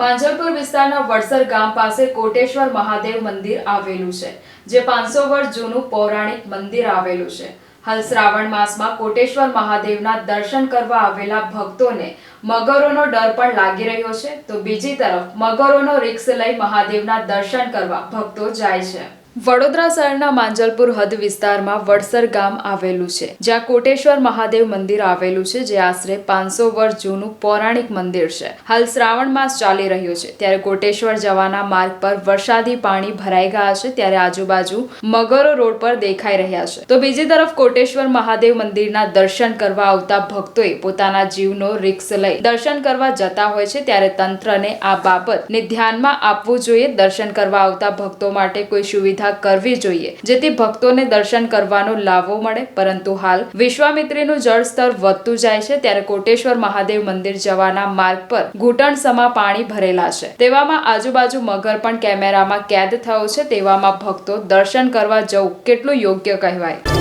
માંજલપુર વિસ્તારના વડસર ગામ પાસે કોટેશ્વર મહાદેવ મંદિર આવેલું છે, જે પાંચસો વર્ષ જૂનું પૌરાણિક મંદિર આવેલું છે. હાલ શ્રાવણ માસમાં કોટેશ્વર મહાદેવના દર્શન કરવા આવેલા ભક્તોને મગરોનો ડર પણ લાગી રહ્યો છે. તો બીજી તરફ, મગરોનો રિક્સ લઈ મહાદેવના દર્શન કરવા ભક્તો જાય છે. વડોદરા શહેરના માંજલપુર હદ વિસ્તારમાં વડસર ગામ આવેલું છે, જ્યાં કોટેશ્વર મહાદેવ મંદિર આવેલું છે, જે આશરે પાંચસો વર્ષ જૂનું પૌરાણિક મંદિર છે. હાલ શ્રાવણ માસ ચાલી રહ્યો છે, ત્યારે કોટેશ્વર જવાના માર્ગ પર વરસાદી પાણી ભરાઈ ગયા છે, ત્યારે આજુબાજુ મગરો રોડ પર દેખાઈ રહ્યા છે. તો બીજી તરફ કોટેશ્વર મહાદેવ મંદિરના દર્શન કરવા આવતા ભક્તોએ પોતાના જીવનો રિક્સ લઈ દર્શન કરવા જતા હોય છે, ત્યારે તંત્રને આ બાબતને ધ્યાનમાં આપવું જોઈએ. દર્શન કરવા આવતા ભક્તો માટે કોઈ સુવિધા કરવી જોઈએ, જેથી ભક્તોને દર્શન કરવાનો લાવો મળે. પરંતુ હાલ વિશ્વામિત્રીનું જળસ્તર વધતું જાય છે, ત્યારે કોટેશ્વર મહાદેવ મંદિર જવાના માર્ગ પર ઘૂંટણસમા પાણી ભરેલા છે. તેવામાં આજુબાજુ મગર પણ કેમેરામાં કેદ થયો છે, તેવામાં ભક્તો દર્શન કરવા જવું કેટલું યોગ્ય કહેવાય?